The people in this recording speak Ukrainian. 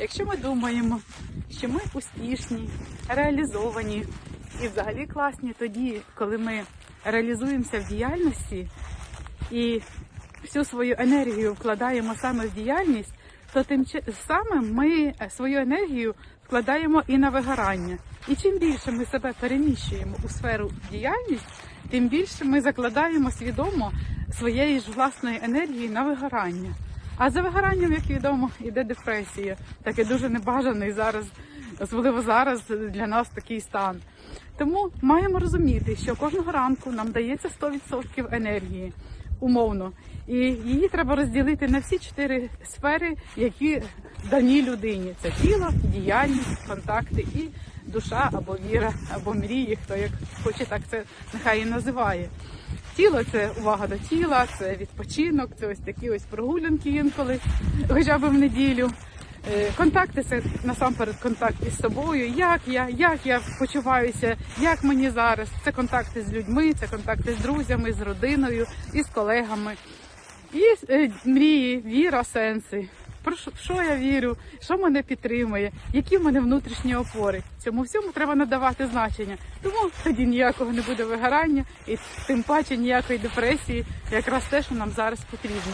Якщо ми думаємо, що ми успішні, реалізовані і взагалі класні тоді, коли ми реалізуємося в діяльності і всю свою енергію вкладаємо саме в діяльність, то тим самим ми свою енергію вкладаємо і на вигорання. І чим більше ми себе переміщуємо у сферу діяльність, тим більше ми закладаємо свідомо своєї ж власної енергії на вигорання. А за вигоранням, як відомо, іде депресія, таке дуже небажаний зараз, особливо зараз для нас такий стан. Тому маємо розуміти, що кожного ранку нам дається 100% енергії умовно, і її треба розділити на всі чотири сфери, які дані людині: це тіло, діяльність, контакти і душа або віра, або мрії, хто як хоче, так це нехай і називає. Тіло це увага до тіла, це відпочинок, це ось такі ось прогулянки інколи, хоча б в неділю. Е, Контакти це насамперед контакт із собою. Як я, як я почуваюся, як мені зараз. Це контакти з людьми, це контакти з друзями, з родиною і з колегами. І е, мрії, віра, сенси. Про що, я вірю, що мене підтримує, які в мене внутрішні опори. Цьому всьому треба надавати значення. Тому тоді ніякого не буде вигорання і тим паче ніякої депресії, якраз те, що нам зараз потрібно.